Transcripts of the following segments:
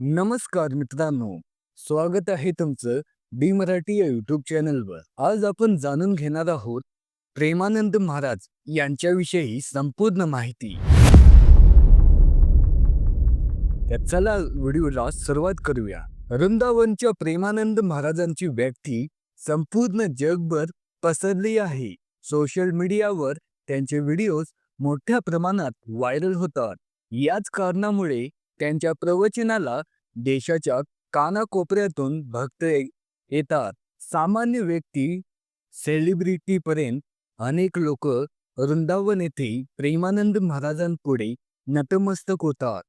नमस्कार मित्रांनो स्वागत आहे तुमचं डी मराठी या युट्यूब चॅनलवर आज आपण जाणून घेणार आहोत प्रेमानंद महाराज यांच्याविषयी संपूर्ण माहिती. चला व्हिडिओला सुरुवात करूया. वृंदावनच्या प्रेमानंद महाराजांची व्यक्ती संपूर्ण जगभर पसरली आहे. सोशल मीडियावर त्यांचे व्हिडिओज मोठ्या प्रमाणात व्हायरल होतात. याच कारणामुळे त्यांच्या प्रवचनाला देशाच्या कानाकोपऱ्यातून भक्त येतात. सामान्य व्यक्ती सेलिब्रिटीपर्यंत अनेक लोक वृंदावन येथे प्रेमानंद महाराजांपुढे नतमस्तक होतात.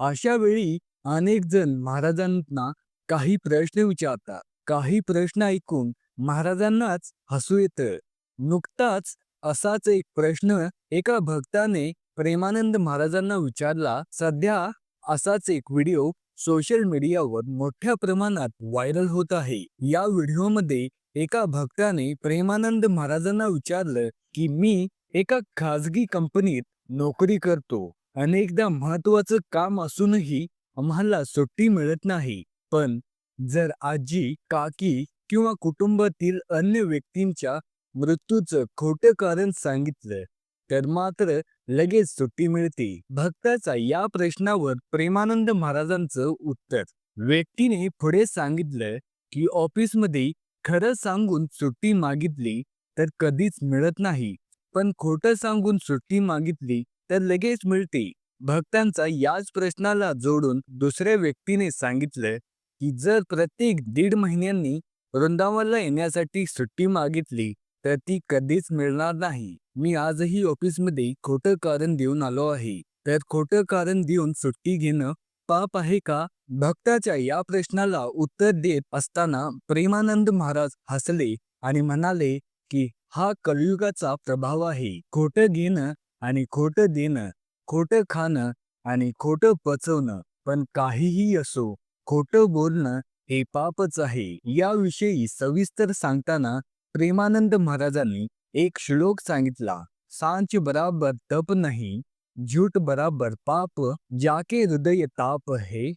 अशा वेळी अनेक जण महाराजांना काही प्रश्न विचारतात. काही प्रश्न ऐकून महाराजांनाच हसू येतं. नुकताच असाच एक प्रश्न एका भक्ताने प्रेमानंद महाराजांना विचारला. सध्या असाच एक व्हिडिओ सोशल मीडियावर मोठ्या प्रमाणात व्हायरल होत आहे. या व्हिडिओमध्ये एका भक्ताने प्रेमानंद महाराजांना विचारलं की मी एका खाजगी कंपनीत नोकरी करतो. अनेकदा महत्वाचं काम असूनही आम्हाला सुट्टी मिळत नाही. पण जर आजी काकी किंवा कुटुंबातील अन्य व्यक्तींच्या मृत्यूचं खोटं कारण सांगितलं तर मात्र लगेच सुट्टी मिळते. भक्ताचा या प्रश्नावर प्रेमानंद महाराजांचं उत्तर. व्यक्तीने पुढे सांगितलं की ऑफिसमध्ये खरं सांगून सुट्टी मागितली तर कधीच मिळत नाही. पण खोटं सांगून सुट्टी मागितली तर लगेच मिळते. भक्तांचा याच प्रश्नाला जोडून दुसऱ्या व्यक्तीने सांगितलं की जर प्रत्येक दीड महिन्यांनी वृंदावनला येण्यासाठी सुट्टी मागितली तर ती कधीच मिळणार नाही. मी आजही ऑफिसमध्ये खोटं कारण देऊन आलो आहे. तर खोटं कारण देऊन सुट्टी घेणं पाप आहे का? भक्ताच्या या प्रश्नाला उत्तर देत असताना प्रेमानंद महाराज हसले आणि म्हणाले की हा कलयुगाचा प्रभाव आहे. खोटं घेणं आणि खोटं देणं खोटं खाणं आणि खोटं पचवणं पण काहीही असो खोटं बोलणं हे पापच आहे. याविषयी सविस्तर सांगताना प्रेमानंद महाराजांनी एक श्लोक सांगितला सांच बराबर तप नाही झूठ बराबर पाप जाके हृदय ताप है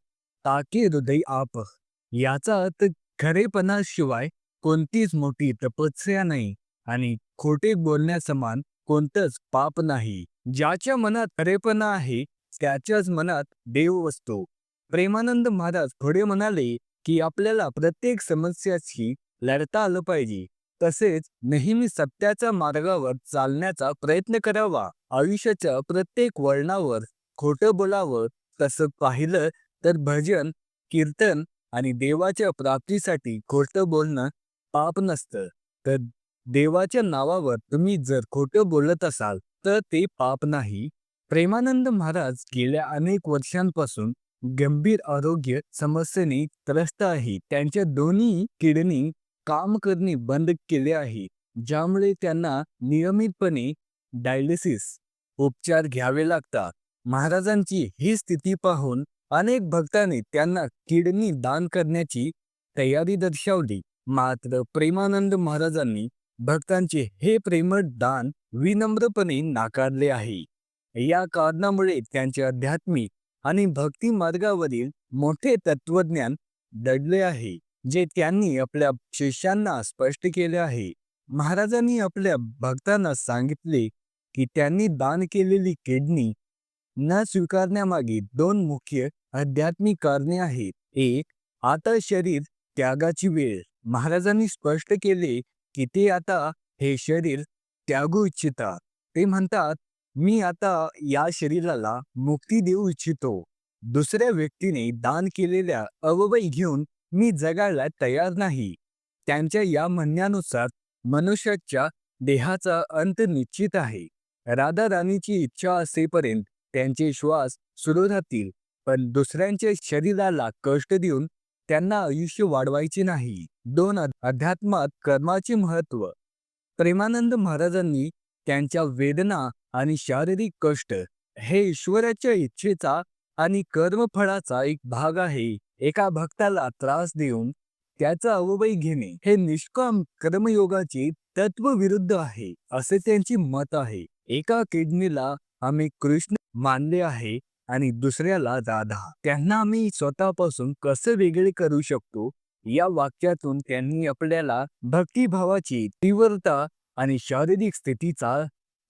ताके हृदय आप याचा अर्थ खरेपणा शिवाय कोणतीच मोठी तपस्या नाही आणि खोटे बोलण्यासमान कोणतंच पाप नाही. ज्याच्या मनात खरेपणा आहे त्याच्याच मनात देव असतो. प्रेमानंद महाराज पुढे म्हणाले की आपल्याला प्रत्येक समस्याशी लढता आलं पाहिजे. तसेच नेहमी सत्याच्या मार्गावर चालण्याचा प्रयत्न करावा. आयुष्याच्या प्रत्येक वळणावर खोटं बोलावं तसं पाहिलं तर भजन कीर्तन आणि देवाच्या प्राप्तीसाठी खोटं बोलणं पाप नसतं. तर देवाच्या नावावर तुम्ही जर खोटं बोलत असाल तर ते पाप नाही. प्रेमानंद महाराज गेल्या अनेक वर्षांपासून गंभीर आरोग्य समस्येने त्रस्त आहे त्यांच्या दोन्ही किडनी काम करणे बंद केले आहे ज्यामुळे त्यांना नियमितपणे डायलिसिस उपचार घ्यावे लागतात. महाराजांची ही स्थिती पाहून अनेक भक्तांनी त्यांना किडनी दान करण्याची तयारी दर्शवली. मात्र प्रेमानंद महाराजांनी भक्तांचे हे प्रेमळ दान विनम्रपणे नाकारले आहे. या कारणामुळे त्यांचे आध्यात्मिक आणि भक्ती मार्गावरील मोठे तत्वज्ञान दडले आहे. जे त्यांनी आपल्या शिष्यांना स्पष्ट केले आहे. महाराजांनी आपल्या भक्तांना सांगितले की त्यांनी दान केलेली किडनी न स्वीकारण्यामागे दोन मुख्य आध्यात्मिक कारणे आहेत. एक आता शरीर त्यागाची वेळ. महाराजांनी स्पष्ट केले की ते आता हे शरीर त्यागू इच्छितात ते म्हणतात मी आता या शरीराला मुक्ती देऊ इच्छितो. दुसऱ्या व्यक्तीने दान केलेल्या अववय घेऊन मी जगायला तयार नाही. त्यांच्या या म्हणण्यानुसार मनुष्याच्या देहाचा अंत निश्चित आहे. राधा राणीची इच्छा असेपर्यंत त्यांचे श्वास सुरू राहतील पण दुसऱ्यांच्या शरीराला कष्ट देऊन त्यांना आयुष्य वाढवायचे नाही. दोन अध्यात्मात कर्माचे महत्त्व प्रेमानंद महाराजांनी त्यांच्या वेदना आणि शारीरिक कष्ट हे ईश्वराच्या इच्छेचा आणि कर्मफळाचा एक भाग आहे. एका भक्ताला त्रास देऊन त्याचा अववय घेणे हे निष्काम कर्मयोगाची तत्वविरुद्ध आहे असे त्यांचे मत आहे. एका किडनीला आम्ही कृष्ण मानले आहे आणि दुसऱ्याला राधा. त्यांना आम्ही स्वतःपासून कसे वेगळे करू शकतो? या वाक्यातून त्यांनी आपल्याला भक्तिभावाची तीव्रता आणि शारीरिक स्थितीचा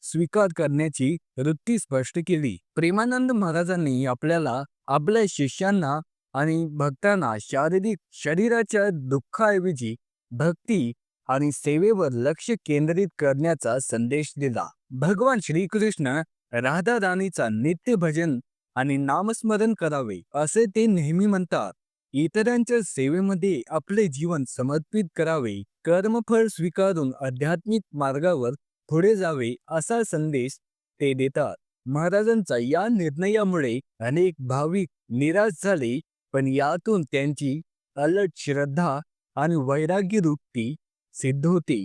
स्वीकार करण्याची वृत्ती स्पष्ट केली. प्रेमानंद महाराजांनी आपल्याला आपल्या शिष्यांना आणि भक्तांना शारीरिक शरीराच्या दुःखाऐवजी भक्ती आणि सेवेवर लक्ष केंद्रित करण्याचा संदेश दिला. भगवान श्रीकृष्ण राधा राणीचा नित्य भजन आणि नामस्मरण करावे असे ते नेहमी म्हणतात. इतरांच्या सेवेमध्ये आपले जीवन समर्पित करावे कर्मफळ स्वीकारून आध्यात्मिक मार्गावर पुढे जावे असा संदेश ते देतात. महाराजांचा या निर्णयामुळे अनेक भाविक निराश झाले पण यातून त्यांची अलट श्रद्धा आणि वैराग्य वृत्ती सिद्ध होते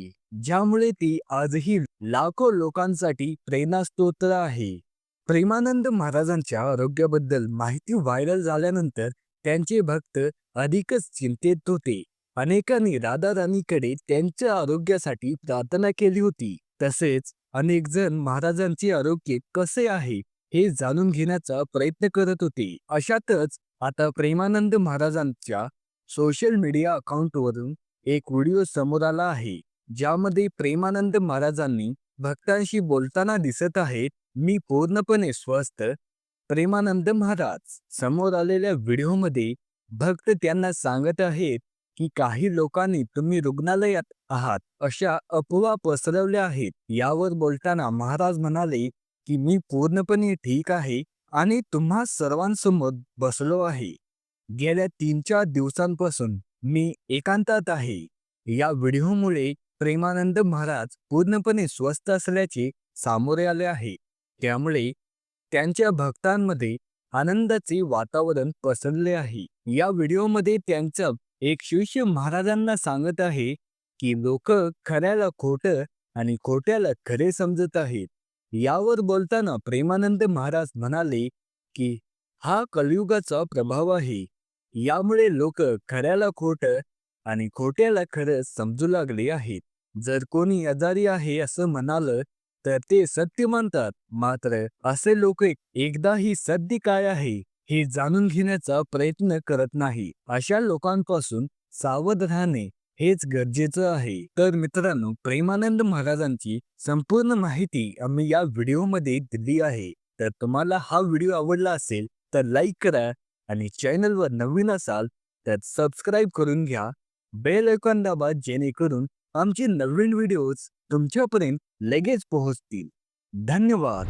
ज्यामुळे ती आजही लाखो लोकांसाठी प्रेरणास्तोत्र आहे. प्रेमानंद महाराजांच्या आरोग्याबद्दल माहिती व्हायरल झाल्यानंतर त्यांचे भक्त अधिकच चिंतेत होते. अनेकांनी राधा राणीकडे त्यांच्या आरोग्यासाठी प्रार्थना केली होती. तसेच अनेक जण महाराजांचे आरोग्य कसे आहे हे जाणून घेण्याचा प्रयत्न करत होते. अशातच आता प्रेमानंद महाराजांच्या सोशल मीडिया अकाउंटवरून एक व्हिडिओ समोर आला आहे ज्यामध्ये प्रेमानंद महाराजांनी भक्तांशी बोलताना दिसत आहेत. मी पूर्णपणे स्वस्थ प्रेमानंद महाराज समोर आलेल्या व्हिडिओमध्ये भक्त त्यांना सांगत आहेत की काही लोकांनी तुम्ही रुग्णालयात आहात अशा अफवा पसरवल्या आहेत. यावर बोलताना महाराज म्हणाले की मी पूर्णपणे ठीक आहे आणि तुम्हा सर्वांसमोर बसलो आहे. गेल्या तीन चार दिवसांपासून मी एकांतात आहे. या व्हिडिओमुळे प्रेमानंद महाराज पूर्णपणे स्वस्थ असल्याचे सामोरे आले आहे. त्यामुळे त्यांच्या भक्तांमध्ये आनंदाचे वातावरण पसरले आहे. या व्हिडिओमध्ये त्यांचं एक शिष्य महाराजांना सांगत आहे की लोक खऱ्याला खोटं आणि खोट्याला खरे समजत आहेत. यावर बोलताना प्रेमानंद महाराज म्हणाले की हा कलयुगाचा प्रभाव आहे. यामुळे लोक खऱ्याला खोटं आणि खोट्याला खरं समजू लागले आहेत. जर कोणी आजारी आहे असं म्हणालं तर ते सत्य मानतात. मात्र असे लोक एकदाही सत्य काय आहे हे जाणून घेण्याचा प्रयत्न करत नाही. अशा लोकांपासून सावध राहणे हेच गरजेचं आहे. तर मित्रांनो प्रेमानंद महाराजांची संपूर्ण माहिती आम्ही या व्हिडिओमध्ये दिली आहे. तर तुम्हाला हा व्हिडिओ आवडला असेल तर लाईक करा आणि चॅनलवर नवीन असाल तर सबस्क्राईब करून घ्या. बेल ऐकॉन दाबा जेणेकरून आमचे नवीन व्हिडिओज तुमच्यापर्यंत लगेच पोहोचतील. धन्यवाद!